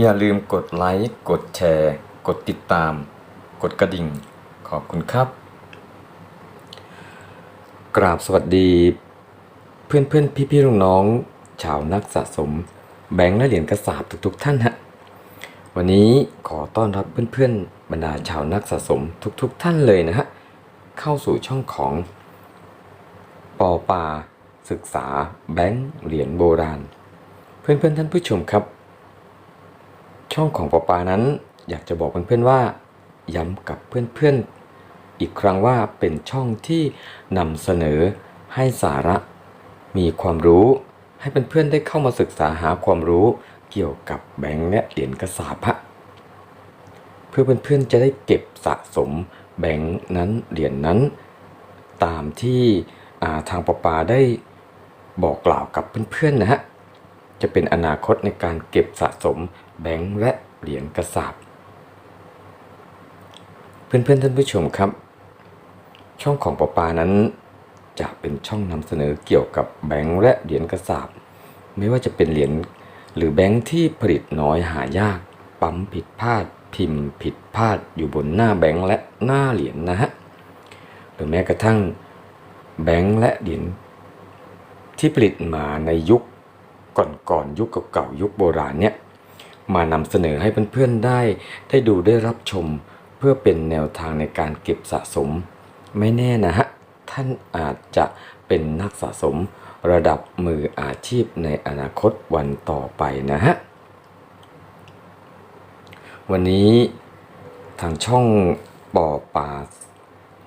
อย่าลืมกดไลค์ กดแชร์ กดติดตาม กดกระดิ่ง ขอบคุณครับ กราบสวัสดี เพื่อนเพื่อนพี่พี่ๆน้องชาวนักสะสม แบงค์และเหรียญกระสาบทุกๆท่านฮะ วันนี้ขอต้อนรับเพื่อนๆบรรดาชาวนักสะสมทุกๆท่านเลยนะฮะ เข้าสู่ช่องของ ปอปา ศึกษา แบงค์เหรียญโบราณ เพื่อนๆท่านผู้ชมครับ ช่องของปอปานั้นอยากจะบอกเพื่อนๆว่า ย้ำกับเพื่อนๆ อีกครั้งว่าเป็นช่องที่นำเสนอให้สาระ มีความรู้ให้เพื่อนๆได้เข้ามาศึกษาหาความรู้เกี่ยวกับแบงค์และเหรียญกระสาบฮะเพื่อเพื่อนๆจะได้เก็บสะสมแบงค์นั้นเหรียญนั้น ตามที่าทางปอปาได้บอกกล่าวกับเพื่อนๆนะฮะ จะเป็นอนาคตในการเก็บสะสมแบงค์และเหรียญกระสาบเพื่อนๆท่านผู้ชมครับ ช่องของปอปานั้น จะเป็นช่องนำเสนอเกี่ยวกับแบงค์และเหรียญกระสาบไม่ว่าจะเป็นเหรียญหรือแบงค์ที่ผลิตน้อยหายาก ปั๊มผิดพลาด พิมพ์ผิดพลาดอยู่บนหน้าแบงค์และหน้าเหรียญนะฮะหรือแม้กระทั่งแบงค์และเหรียญที่ผลิตมาในยุค ก่อนๆยุคเก่าๆยุคโบราณเนี่ยมานำเสนอให้เพื่อนๆได้ ได้ดูได้รับชม เพื่อเป็นแนวทางในการเก็บสะสม ไม่แน่นะฮะ ท่านอาจจะเป็นนักสะสมระดับมืออาชีพในอนาคตวันต่อไปนะฮะ วันนี้ทางช่องปอปา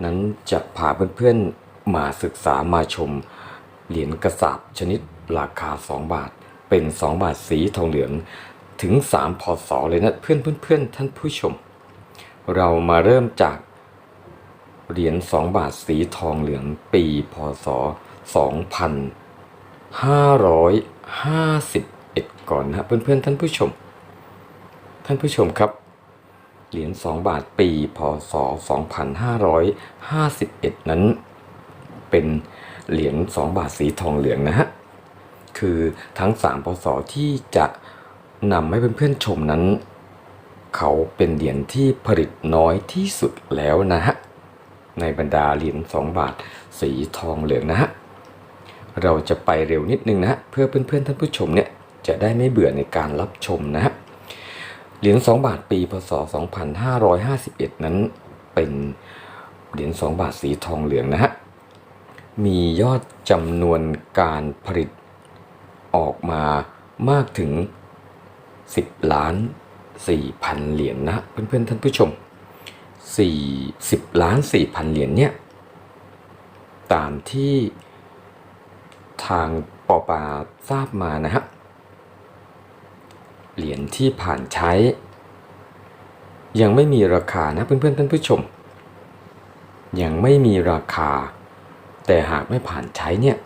นั้นจะพาเพื่อนๆมาศึกษามาชม เหรียญกระสาบชนิดราคา 2 บาท เป็น 2 บาทสีทองเหลืองถึง 3พศเลยนะเพื่อนเพื่อนๆท่านผู้ชม เรามาเริ่มจากเหรียญ 2 บาทสีทองเหลืองปีพศ 2551 ก่อนนะเพื่อนๆท่านผู้ชม ท่านผู้ชมครับเหรียญ 2 บาทปี พศ 2551 นั้น เป็นเหรียญ 2 บาทสีทองเหลืองนะฮะ คือทั้ง3พศที่จะนำให้เพื่อนๆชมนั้น เขาเป็นเหรียญที่ผลิตน้อยที่สุดแล้วนะฮะ ในบรรดาเหรียญ2บาทสีทองเหลืองนะฮะ เราจะไปเร็วนิดนึงนะฮะเพื่อเพื่อนๆท่านผู้ชมเนี่ยจะได้ไม่เบื่อในการรับชมนะฮะ เหรียญ2บาทปีพศ 2551 นั้นเป็นเหรียญ2บาทสีทองเหลืองนะฮะ มียอดจำนวนการผลิต ออกมามากถึง 10 ล้าน4พันเหรียญนะเพื่อนๆท่านผู้ชม 40 ล้าน4พันเหรียญเนี่ยตามที่ทางปอปาทราบมานะฮะเหรียญที่ผ่านใช้ ยังไม่มีราคานะเพื่อนๆท่านผู้ชม ยังไม่มีราคา แต่หากไม่ผ่านใช้เนี่ย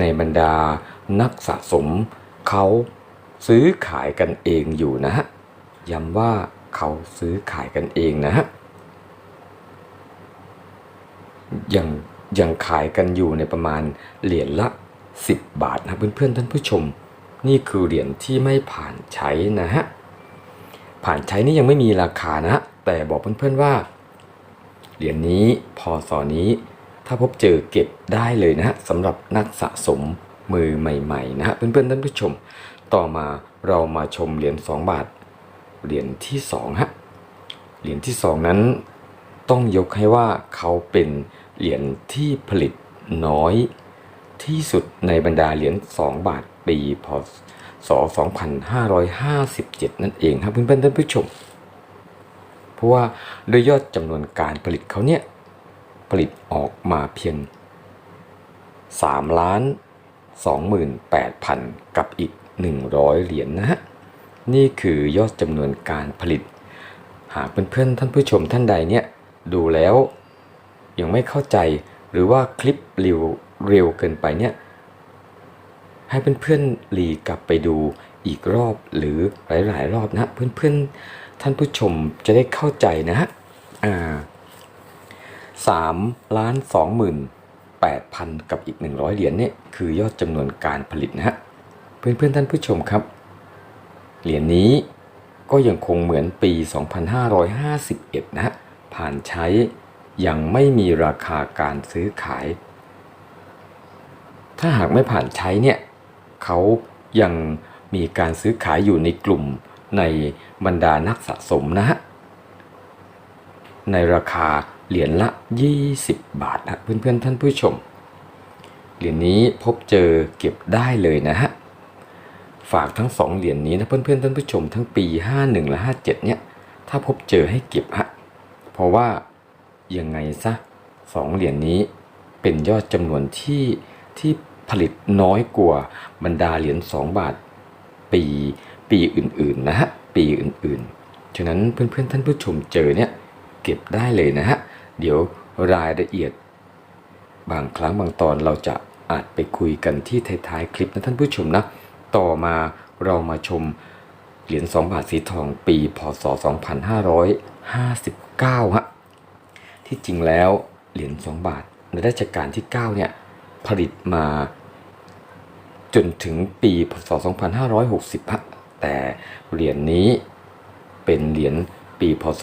ในบรรดานักสะสม เขาซื้อขายกันเองอยู่นะฮะย้ำว่าเขาซื้อขายกันเองนะฮะยังยังขายกันอยู่ในประมาณเหรียญละ 10 บาทนะเพื่อนๆท่านผู้ชม นี่คือเหรียญที่ไม่ผ่านใช้นะฮะผ่านใช้นี่ยังไม่มีราคานะฮะแต่บอกเพื่อนๆว่า เหรียญนี้พอสอนี้ ถ้าพบเจอเก็บได้เลยนะฮะสำหรับนักสะสมมือใหม่ๆนะฮะเพื่อนๆท่านผู้ชม ต่อมาเรามาชมเหรียญ2บาท เหรียญที่2ฮะเหรียญที่ 2 นั้น ต้องยกให้ว่าเขาเป็นเหรียญที่ผลิตน้อยที่สุดในบรรดาเหรียญ2บาทปีพศ2557 นั่นเองครับเพื่อนๆท่านผู้ชม เพราะว่าโดยยอดจำนวนการผลิตเขาเนี่ย ผลิตออกมาเพียง 3 ล้าน 28,000 กับอีก 100 เหรียญนนะฮะ นี่คือยอดจำนวนการผลิต หากเพื่อนๆท่านผู้ชมท่านใดเนี่ย ดูแล้วยังไม่เข้าใจหรือว่าคลิปเร็วเร็วเกินไปเนี่ย ให้เพื่อนๆรีกลับไปดูอีกรอบหรือหลายๆ รอบนะฮะเพื่อนๆท่านผู้ชมจะได้เข้าใจนะฮะอ่า สามล้านสองหมื่นแปดพันกับอีกหนึ่งร้อยเหรียญเนี่ยคือยอดจำนวนการผลิตนะฮะ เพื่อนๆท่านผู้ชมครับ เหรียญนี้ก็ยังคงเหมือนปี 2551 นะฮะ ผ่านใช้ยังไม่มีราคาการซื้อขาย ถ้าหากไม่ผ่านใช้เนี่ยเขายังมีการซื้อขายอยู่ในกลุ่มในบรรดานักสะสมนะฮะ ในราคา เหรียญละ 20 บาทนะเพื่อนๆท่านผู้ชม เหรียญนี้พบเจอเก็บได้เลยนะฮะ ฝากทั้งสองเหรียญนี้นะเพื่อนๆท่านผู้ชมทั้งปี 51 และ 57 เนี่ย ถ้าพบเจอให้เก็บฮะ เพราะว่ายังไงซะสองเหรียญนี้เป็นยอดจำนวนที่ที่ผลิตน้อยกว่าบรรดาเหรียญ2บาท ปีปีอื่นๆนะฮะปีอื่นๆ ฉะนั้นเพื่อนๆท่านผู้ชมเจอเนี่ยเก็บได้เลยนะฮะ เดี๋ยวรายละเอียด บางครั้งบางตอนเราจะอาจไปคุยกันที่ท้ายๆคลิปนะท่านผู้ชมนะ ต่อมาเรามาชมเหรียญ2บาทสีทองปี พศ 2559ฮะที่จริงแล้วเหรียญ2บาทในรัชกาลที่ 9 เนี่ย ผลิตมาจนถึงปี พศ 2560ฮะแต่เหรียญนี้เป็นเหรียญปี พศ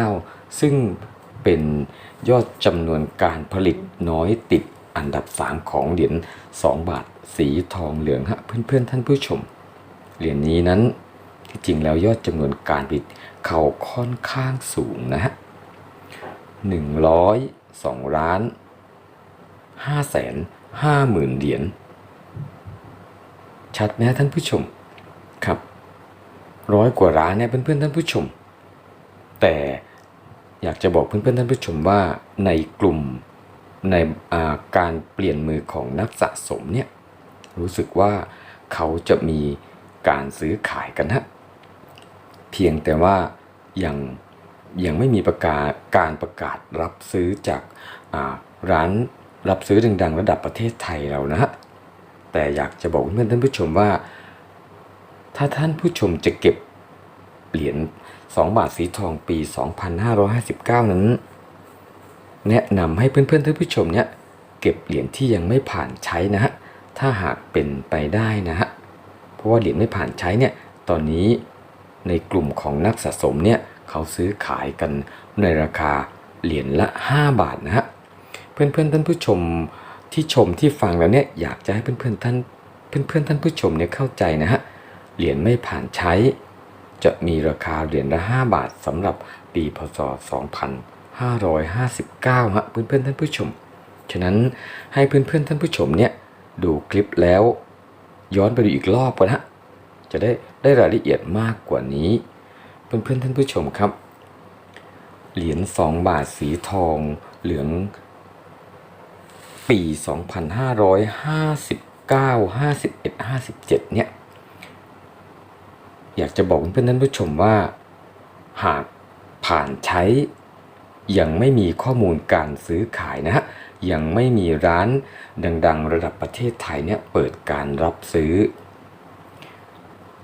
2559 ซึ่งเป็นยอดจำนวนการผลิตน้อยติดอันดับ 3 ของเหรียญ2 บาทสีทองเหลืองฮะเพื่อนๆท่านผู้ชม เหรียญนี้นั้นที่จริงแล้วยอดจำนวนการผลิตเขาค่อนข้างสูงนะฮะหนึ่งร้อยสองล้านห้าแสนห้าหมื่นเหรียญชัดไหมฮะท่านผู้ชมครับร้อยกว่าล้านเนี่ยเพื่อนๆท่านผู้ชม แต่ อยากจะบอกเพื่อนๆท่านผู้ชมว่าในกลุ่มในาการเปลี่ยนมือของนักสะสมเนี่ยรู้สึกว่าเขาจะมีการซื้อขายกันฮะเพียงแต่ว่ายังยังไม่มีประกาศการประกาศรับซื้อจาการ้านรับซื้อดังๆ ระดับประเทศไทยเรานะฮะแต่อยากจะบอกเพื่อนท่านผู้ชมว่า ถ้าท่านผู้ชมจะเก็บเหรียญ 2 บาทสีทองปี 2559 นั้น แนะนำให้เพื่อนๆท่านผู้ชมเนี่ยเก็บเหรียญที่ยังไม่ผ่านใช้นะฮะ ถ้าหากเป็นไปได้นะฮะ เพราะว่าเหรียญไม่ผ่านใช้เนี่ย ตอนนี้ในกลุ่มของนักสะสมเนี่ยเขาซื้อขายกันในราคาเหรียญละ 5 บาทนะฮะ เพื่อนๆท่านผู้ชมที่ชมที่ฟังแล้วเนี่ยอยากจะให้เพื่อนๆท่านเพื่อนๆท่านผู้ชมเนี่ยเข้าใจนะฮะ เหรียญไม่ผ่านใช้ จะมีราคาเหรียญละ 5 บาทสำหรับปีพศ 2559 ฮะเพื่อนๆท่านผู้ชม ฉะนั้นให้เพื่อนๆท่านผู้ชมเนี่ยดูคลิปแล้วย้อนไปดูอีกรอบกันฮะ จะได้ได้รายละเอียดมากกว่านี้ เพื่อนๆท่านผู้ชมครับ เหรียญ 2 บาทสีทองเหลืองปี 2559 51 57 เนี่ย อยากจะบอกเพื่อนท่านผู้ชมว่า หากผ่านใช้ยังไม่มีข้อมูลการซื้อขายนะฮะยังไม่มีร้านดังๆ ระดับประเทศไทยเนี่ยเปิดการรับซื้อ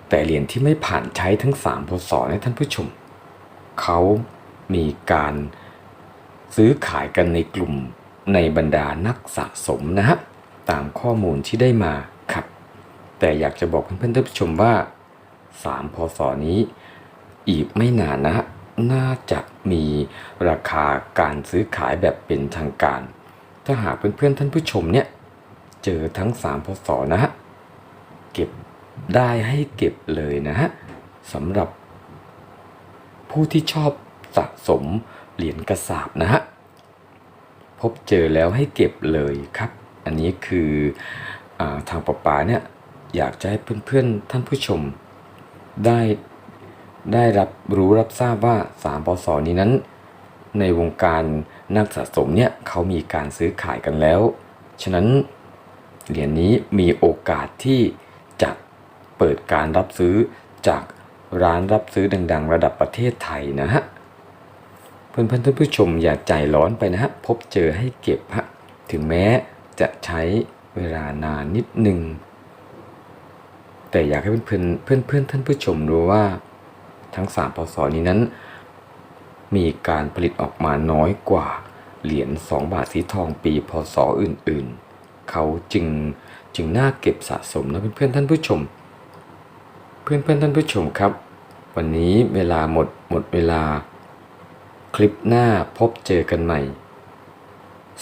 แต่เหรียญที่ไม่ผ่านใช้ทั้ง3พศนี่ยท่านผู้ชมเขามีการซื้อขายกันในกลุ่มในบรรดานักสะสมนะฮะตามข้อมูลที่ได้มาครับ แต่อยากจะบอกเพื่อนๆท่านผู้ชมว่า 3 พศนี้ อีกไม่นานนะฮะน่าจะมีราคาการซื้อขายแบบเป็นทางการ ถ้าหากเพื่อนๆท่านผู้ชมเนี่ย เจอทั้ง 3 พศนะฮะ เก็บได้ให้เก็บเลยนะฮะสำหรับ ผู้ที่ชอบสะสมเหรียญกระสาบนะฮะ พบเจอแล้วให้เก็บเลยครับ อันนี้คืออทางปะปาเนี่ยอยากจะให้เพื่อนๆท่านผู้ชม ได้ได้รับรู้รับทราบว่า3ปศนี้นั้น ในวงการนักสะสมเนี่ยเขามีการซื้อขายกันแล้ว ฉะนั้นเหรียญนี้มีโอกาสที่จะเปิดการรับซื้อจากร้านรับซื้อดัง ๆ ระดับประเทศไทยนะฮะเพื่อนๆท่านผู้ชมอย่าใจร้อนไปนะฮะพบเจอให้เก็บฮะถึงแม้จะใช้เวลานานนิดหนึ่ง แต่อยากให้เพื่อนๆเพื่อนท่านผู้ชมรู้ว่า ทั้ง 3 พศนี้นั้น มีการผลิตออกมาน้อยกว่าเหรียญ2บาทสีทองปีพศอื่นๆ เขาจึงจึงน่าเก็บสะสมนะเพื่อนๆท่านผู้ชม เพื่อนๆท่านผู้ชมครับ วันนี้เวลาหมดหมดเวลา คลิปหน้าพบเจอกันใหม่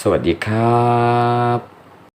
สวัสดีครับ